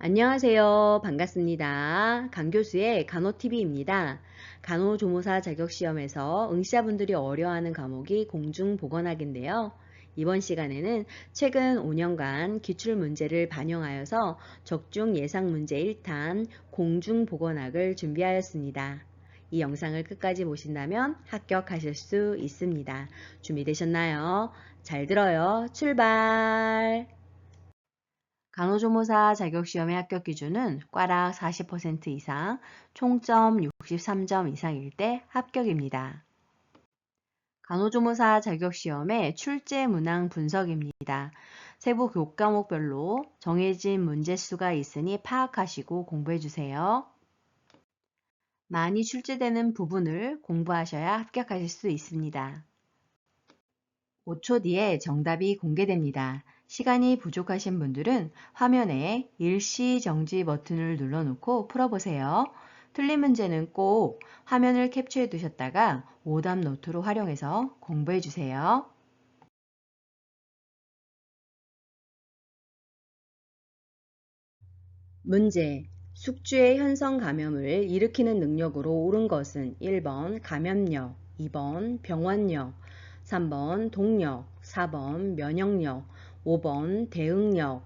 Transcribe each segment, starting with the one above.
안녕하세요. 반갑습니다. 강교수의 간호TV입니다. 간호조무사 자격시험에서 응시자분들이 어려워하는 과목이 공중보건학인데요. 이번 시간에는 최근 5년간 기출문제를 반영하여서 적중 예상문제 1탄 공중보건학을 준비하였습니다. 이 영상을 끝까지 보신다면 합격하실 수 있습니다. 준비되셨나요? 잘 들어요. 출발! 간호조무사 자격시험의 합격 기준은 꽈락 40% 이상, 총점 63점 이상일 때 합격입니다. 간호조무사 자격시험의 출제 문항 분석입니다. 세부 교과목별로 정해진 문제수가 있으니 파악하시고 공부해주세요. 많이 출제되는 부분을 공부하셔야 합격하실 수 있습니다. 5초 뒤에 정답이 공개됩니다. 시간이 부족하신 분들은 화면에 일시 정지 버튼을 눌러놓고 풀어보세요. 틀린 문제는 꼭 화면을 캡처해 두셨다가 오답 노트로 활용해서 공부해 주세요. 문제 숙주의 현성 감염을 일으키는 능력으로 옳은 것은 1번 감염력, 2번 병원력, 3번 동력, 4번 면역력, 5번 대응력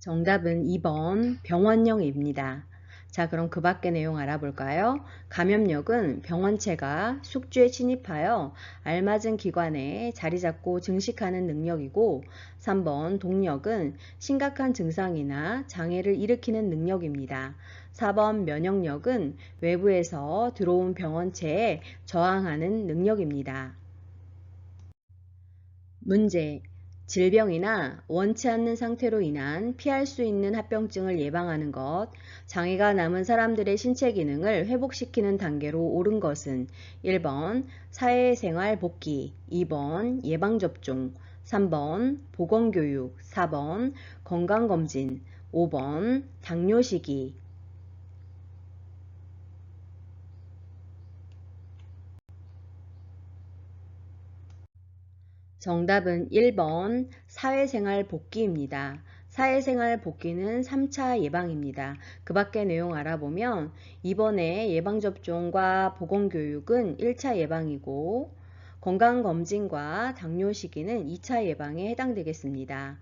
정답은 2번 병원력입니다. 자 그럼 그 밖의 내용 알아볼까요? 감염력은 병원체가 숙주에 침입하여 알맞은 기관에 자리 잡고 증식하는 능력이고 3번 동력은 심각한 증상이나 장애를 일으키는 능력입니다. 4번 면역력은 외부에서 들어온 병원체에 저항하는 능력입니다. 문제 질병이나 원치 않는 상태로 인한 피할 수 있는 합병증을 예방하는 것, 장애가 남은 사람들의 신체 기능을 회복시키는 단계로 오른 것은 1번 사회생활 복귀, 2번 예방접종, 3번 보건교육, 4번 건강검진, 5번 당뇨 시기, 정답은 1번 사회생활 복귀입니다. 사회생활 복귀는 3차 예방입니다. 그 밖의 내용 알아보면 이번에 예방접종과 보건교육은 1차 예방이고 건강검진과 당뇨 시기는 2차 예방에 해당되겠습니다.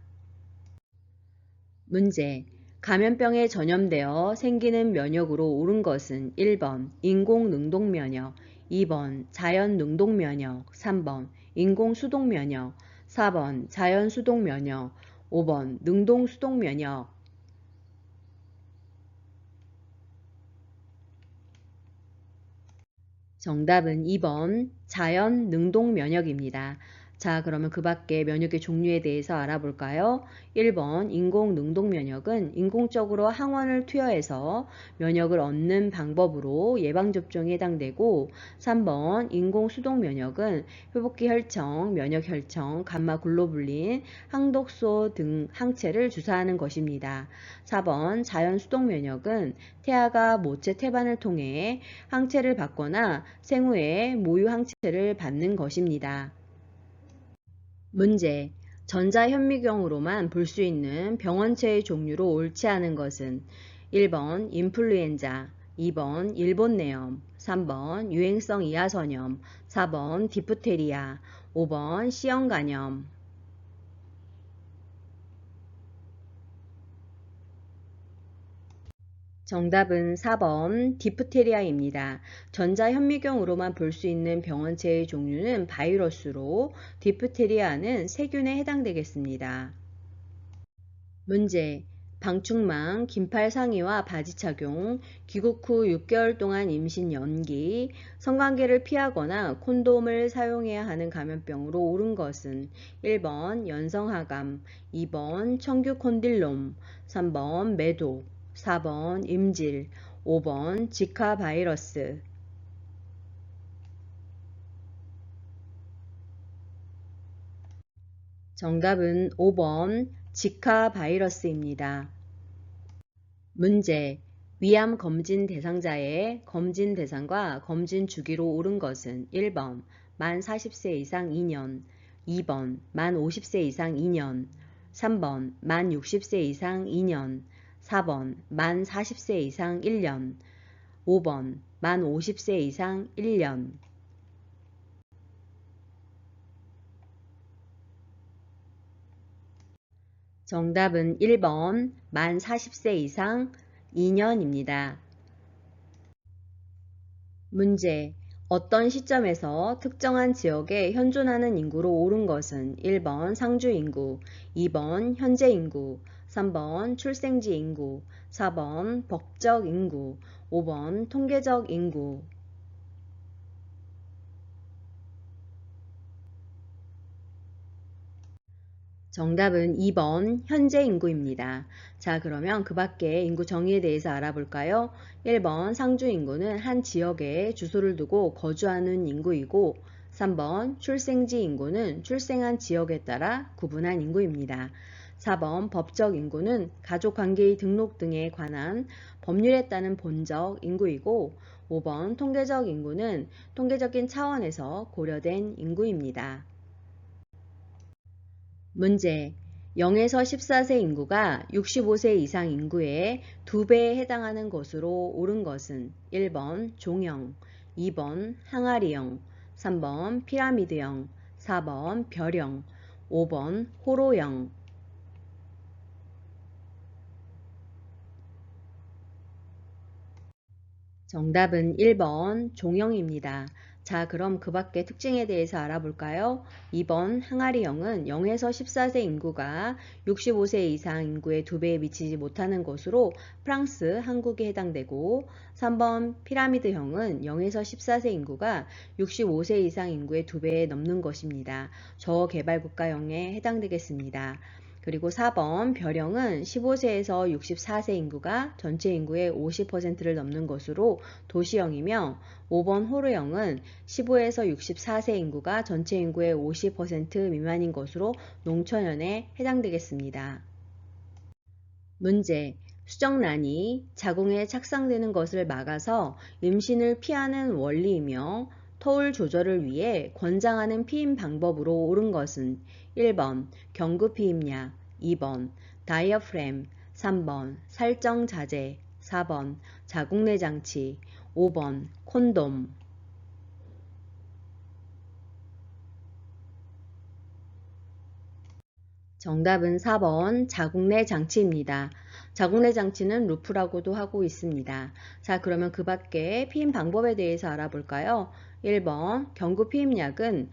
문제 감염병에 전염되어 생기는 면역으로 옳은 것은 1번 인공능동면역, 2번 자연능동면역, 3번 인공수동면역, 4번 자연수동면역, 5번 능동수동면역, 정답은 2번 자연 능동 면역입니다. 자, 그러면 그 밖에 면역의 종류에 대해서 알아볼까요? 1번 인공 능동 면역은 인공적으로 항원을 투여해서 면역을 얻는 방법으로 예방접종에 해당되고 3번 인공 수동 면역은 회복기 혈청, 면역 혈청, 감마 글로불린, 항독소 등 항체를 주사하는 것입니다. 4번 자연 수동 면역은 태아가 모체 태반을 통해 항체를 받거나 생후에 모유 항체를 받는 것입니다. 문제 전자현미경으로만 볼 수 있는 병원체의 종류로 옳지 않은 것은 1번 인플루엔자, 2번 일본내염, 3번 유행성 이하선염, 4번 디프테리아, 5번 C형간염, 정답은 4번 디프테리아입니다. 전자현미경으로만 볼 수 있는 병원체의 종류는 바이러스로 디프테리아는 세균에 해당되겠습니다. 문제 방충망, 긴팔 상의와 바지 착용, 귀국 후 6개월 동안 임신 연기, 성관계를 피하거나 콘돔을 사용해야 하는 감염병으로 옳은 것은 1번 연성하감, 2번 청규 콘딜롬, 3번 매도, 4번 임질, 5번 지카 바이러스. 정답은 5번 지카 바이러스입니다. 문제. 위암 검진 대상자의 검진 대상과 검진 주기로 옳은 것은 1번 만 40세 이상 2년, 2번 만 50세 이상 2년. 3번 만 60세 이상 2년 4번 만 40세 이상 1년. 5번 만 50세 이상 1년. 정답은 1번 만 40세 이상 2년입니다. 문제. 어떤 시점에서 특정한 지역에 현존하는 인구로 오른 것은 1번 상주 인구, 2번 현재 인구, 3번 출생지 인구, 4번 법적 인구, 5번 통계적 인구. 정답은 2번 현재 인구입니다. 자 그러면 그 밖에 인구 정의에 대해서 알아볼까요? 1번 상주 인구는 한 지역에 주소를 두고 거주하는 인구이고 3번 출생지 인구는 출생한 지역에 따라 구분한 인구입니다. 4번 법적 인구는 가족 관계의 등록 등에 관한 법률에 따른 본적 인구이고 5번 통계적 인구는 통계적인 차원에서 고려된 인구입니다. 문제 0에서 14세 인구가 65세 이상 인구의 2배에 해당하는 것으로 옳은 것은 1번 종형, 2번 항아리형, 3번 피라미드형, 4번 별형, 5번 호로형. 정답은 1번 종형입니다. 자, 그럼 그 밖의 특징에 대해서 알아볼까요? 2번 항아리형은 0에서 14세 인구가 65세 이상 인구의 2배에 미치지 못하는 것으로 프랑스, 한국에 해당되고 3번 피라미드형은 0에서 14세 인구가 65세 이상 인구의 2배에 넘는 것입니다. 저개발국가형에 해당되겠습니다. 그리고 4번 별형은 15세에서 64세 인구가 전체 인구의 50%를 넘는 것으로 도시형이며 5번 호르형은 15에서 64세 인구가 전체 인구의 50% 미만인 것으로 농촌현에 해당되겠습니다. 문제 수정란이 자궁에 착상되는 것을 막아서 임신을 피하는 원리이며 터울 조절을 위해 권장하는 피임 방법으로 옳은 것은 1번 경구 피임약, 2번 다이어프램, 3번 살정 자재, 4번 자궁내 장치, 5번 콘돔. 정답은 4번 자궁내 장치입니다. 자궁내 장치는 루프라고도 하고 있습니다. 자, 그러면 그 밖에 피임 방법에 대해서 알아볼까요? 1번 경구 피임약은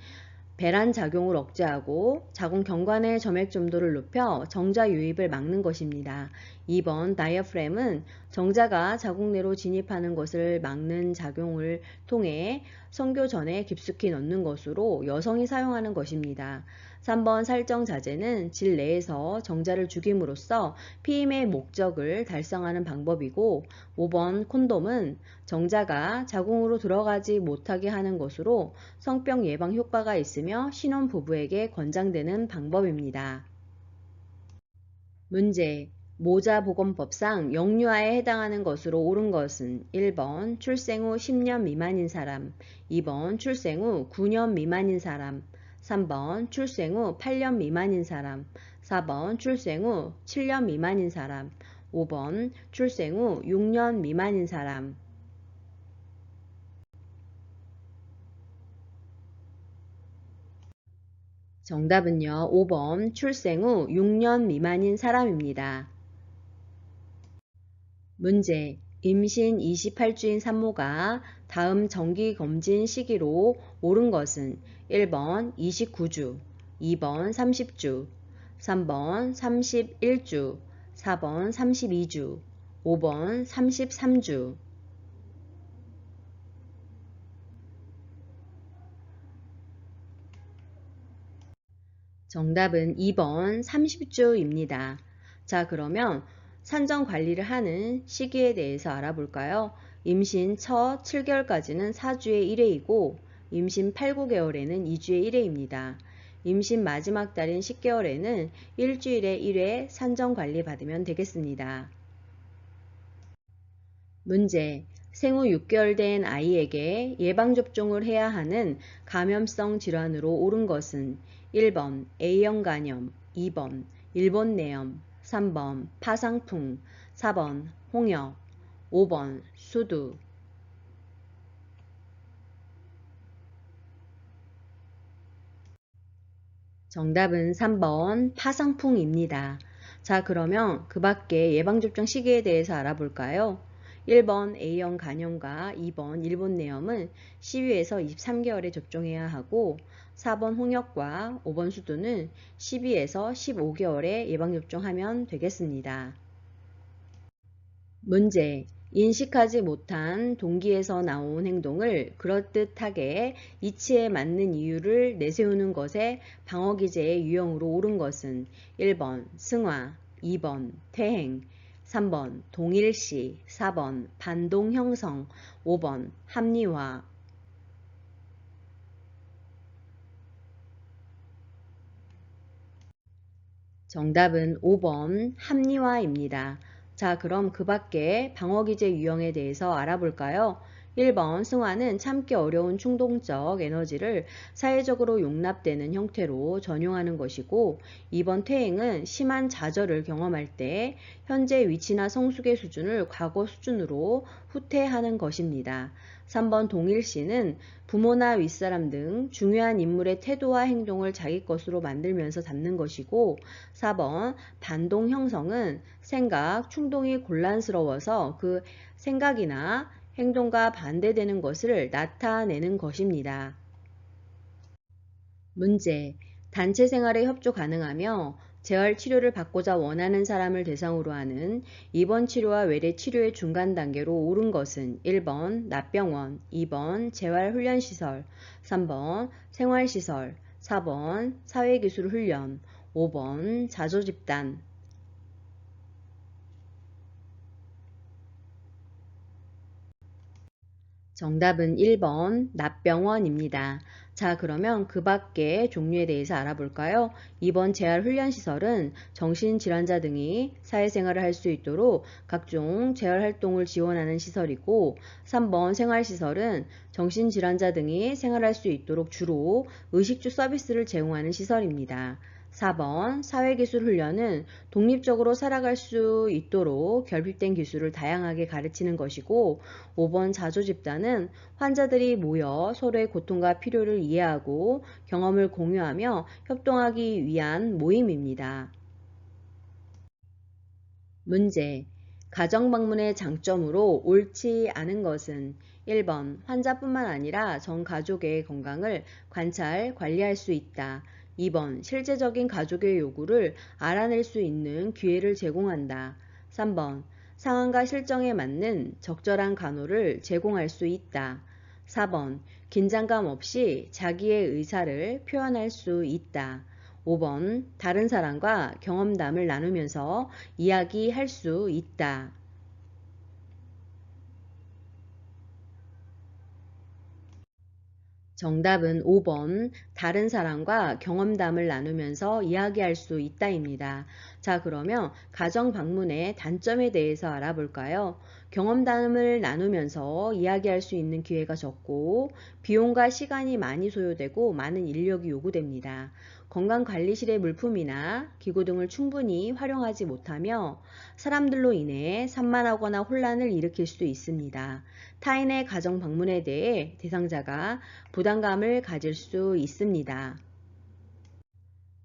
배란 작용을 억제하고 자궁 경관의 점액 점도를 높여 정자 유입을 막는 것입니다. 2번 다이어프램은 정자가 자궁 내로 진입하는 것을 막는 작용을 통해 성교 전에 깊숙이 넣는 것으로 여성이 사용하는 것입니다. 3번 살정 자재는 질 내에서 정자를 죽임으로써 피임의 목적을 달성하는 방법이고 5번 콘돔은 정자가 자궁으로 들어가지 못하게 하는 것으로 성병 예방 효과가 있으며 신혼 부부에게 권장되는 방법입니다. 문제 모자 보건법상 영유아에 해당하는 것으로 옳은 것은 1번 출생 후 10년 미만인 사람, 2번 출생 후 9년 미만인 사람, 3번 출생 후 8년 미만인 사람, 4번 출생 후 7년 미만인 사람, 5번 출생 후 6년 미만인 사람. 정답은요. 5번 출생 후 6년 미만인 사람입니다. 문제 임신 28주인 산모가 다음 정기검진 시기로 옳은 것은 1번 29주, 2번 30주, 3번 31주, 4번 32주, 5번 33주. 정답은 2번 30주입니다. 자, 그러면 산정 관리를 하는 시기에 대해서 알아볼까요? 임신 첫 7개월까지는 4주의 1회이고 임신 8, 9개월에는 2주의 1회입니다. 임신 마지막 달인 10개월에는 일주일에 1회 산정 관리 받으면 되겠습니다. 문제 생후 6개월 된 아이에게 예방접종을 해야 하는 감염성 질환으로 옳은 것은 1번 A형 간염, 2번 일본 내염, 3번 파상풍, 4번 홍역, 5번 수두. 정답은 3번 파상풍입니다. 자, 그러면 그 밖에 예방접종 시기에 대해서 알아볼까요? 1번 A형 간염과 2번 일본 내염은 12에서 23개월에 접종해야 하고 4번 홍역과 5번 수두는 12에서 15개월에 예방접종하면 되겠습니다. 문제 인식하지 못한 동기에서 나온 행동을 그럴듯하게 이치에 맞는 이유를 내세우는 것에 방어기제의 유형으로 옳은 것은 1번 승화, 2번 퇴행, 3번 동일시, 4번 반동 형성, 5번 합리화. 정답은 5번 합리화입니다. 자, 그럼 그 밖에 방어기제 유형에 대해서 알아볼까요? 1번 승화는 참기 어려운 충동적 에너지를 사회적으로 용납되는 형태로 전용하는 것이고 2번 퇴행은 심한 좌절을 경험할 때 현재 위치나 성숙의 수준을 과거 수준으로 후퇴하는 것입니다. 3번 동일시는 부모나 윗사람 등 중요한 인물의 태도와 행동을 자기 것으로 만들면서 잡는 것이고 4번 반동 형성은 생각, 충동이 곤란스러워서 그 생각이나 행동과 반대되는 것을 나타내는 것입니다. 문제. 단체 생활에 협조 가능하며 재활 치료를 받고자 원하는 사람을 대상으로 하는 입원 치료와 외래 치료의 중간 단계로 옳은 것은 1번 납병원, 2번 재활 훈련 시설, 3번 생활 시설, 4번 사회기술 훈련, 5번 자조집단, 정답은 1번 납병원입니다. 자 그러면 그 밖에 종류에 대해서 알아볼까요? 2번 재활훈련시설은 정신질환자 등이 사회생활을 할 수 있도록 각종 재활활동을 지원하는 시설이고 3번 생활시설은 정신질환자 등이 생활할 수 있도록 주로 의식주 서비스를 제공하는 시설입니다. 4번 사회기술 훈련은 독립적으로 살아갈 수 있도록 결핍된 기술을 다양하게 가르치는 것이고 5번 자조집단은 환자들이 모여 서로의 고통과 필요를 이해하고 경험을 공유하며 협동하기 위한 모임입니다. 문제 가정 방문의 장점으로 옳지 않은 것은 1번 환자뿐만 아니라 전 가족의 건강을 관찰, 관리할 수 있다. 2번 실제적인 가족의 요구를 알아낼 수 있는 기회를 제공한다. 3번 상황과 실정에 맞는 적절한 간호를 제공할 수 있다. 4번 긴장감 없이 자기의 의사를 표현할 수 있다. 5번 다른 사람과 경험담을 나누면서 이야기할 수 있다. 정답은 5번 다른 사람과 경험담을 나누면서 이야기할 수 있다입니다. 자 그러면 가정 방문의 단점에 대해서 알아볼까요? 경험담을 나누면서 이야기할 수 있는 기회가 적고 비용과 시간이 많이 소요되고 많은 인력이 요구됩니다. 건강관리실의 물품이나 기구 등을 충분히 활용하지 못하며 사람들로 인해 산만하거나 혼란을 일으킬 수도 있습니다. 타인의 가정 방문에 대해 대상자가 부담감을 가질 수 있습니다.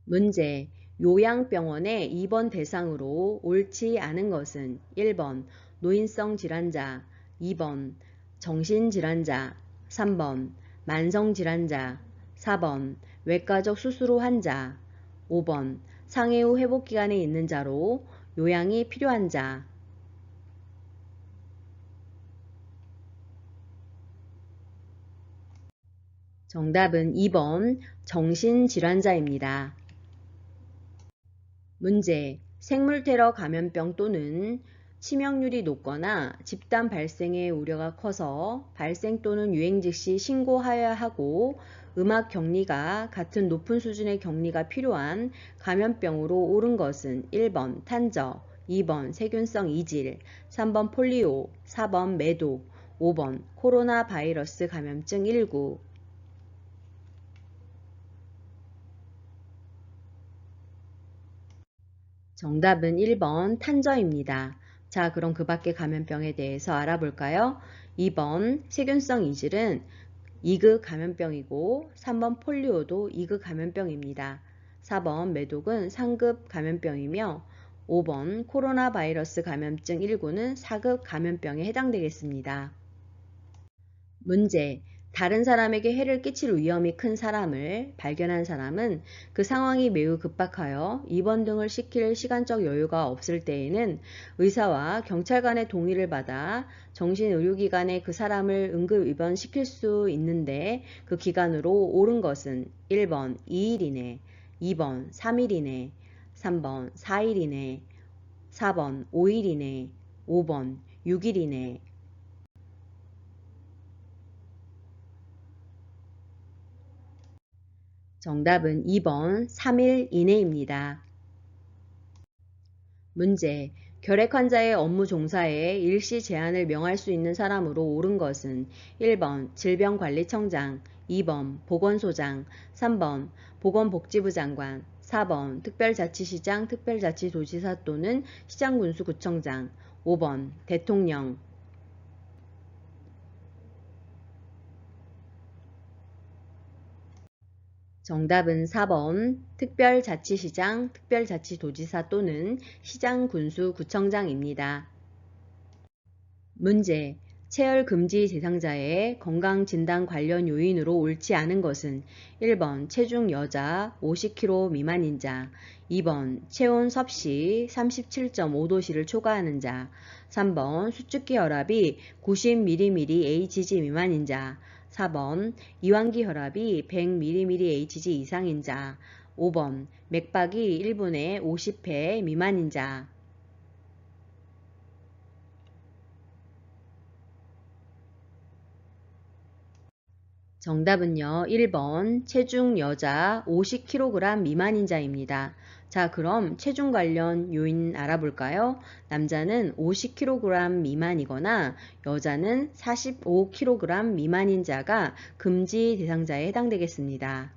문제 요양병원의 입원 대상으로 옳지 않은 것은 1번 노인성 질환자, 2번 정신질환자, 3번 만성질환자, 4번 외과적 수술 후 환자, 5번 상해 후 회복 기간에 있는 자로 요양이 필요한 자, 정답은 2번 정신질환자입니다. 문제 생물테러 감염병 또는 치명률이 높거나 집단 발생의 우려가 커서 발생 또는 유행 즉시 신고하여야 하고 음악 격리가 같은 높은 수준의 격리가 필요한 감염병으로 옳은 것은 1번 탄저, 2번 세균성 이질, 3번 폴리오, 4번 매도, 5번 코로나 바이러스 감염증 19 정답은 1번 탄저입니다. 자, 그럼 그 밖의 감염병에 대해서 알아볼까요? 2번 세균성 이질은 2급 감염병이고 3번 폴리오도 2급 감염병입니다. 4번 매독은 3급 감염병이며 5번 코로나 바이러스 감염증 19는 4급 감염병에 해당되겠습니다. 문제. 다른 사람에게 해를 끼칠 위험이 큰 사람을 발견한 사람은 그 상황이 매우 급박하여 입원 등을 시킬 시간적 여유가 없을 때에는 의사와 경찰관의 동의를 받아 정신의료기관에 그 사람을 응급 입원시킬 수 있는데 그 기간으로 옳은 것은 1번 2일 이내, 2번 3일 이내, 3번 4일 이내, 4번 5일 이내, 5번 6일 이내, 정답은 2번 3일 이내입니다. 문제. 결핵 환자의 업무 종사에 일시 제한을 명할 수 있는 사람으로 옳은 것은 1번 질병관리청장, 2번 보건소장, 3번 보건복지부 장관, 4번 특별자치시장, 특별자치도지사 또는 시장군수구청장, 5번 대통령, 정답은 4번 특별자치시장, 특별자치도지사 또는 시장 군수 구청장입니다. 문제. 체열 금지 대상자의 건강 진단 관련 요인으로 옳지 않은 것은 1번 체중 여자 50kg 미만인 자, 2번 체온 섭씨 37.5도씨를 초과하는 자, 3번 수축기 혈압이 90mm Hg 미만인 자, 4번 이완기 혈압이 100mm Hg 이상인 자, 5번 맥박이 1분에 50회 미만인 자, 정답은요. 1번 체중 여자 50kg 미만인 자입니다. 자, 그럼 체중 관련 요인 알아볼까요? 남자는 50kg 미만이거나 여자는 45kg 미만인 자가 금지 대상자에 해당되겠습니다.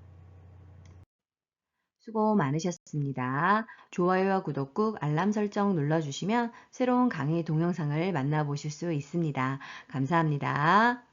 수고 많으셨습니다. 좋아요와 구독 꾹 알람 설정 눌러주시면 새로운 강의 동영상을 만나보실 수 있습니다. 감사합니다.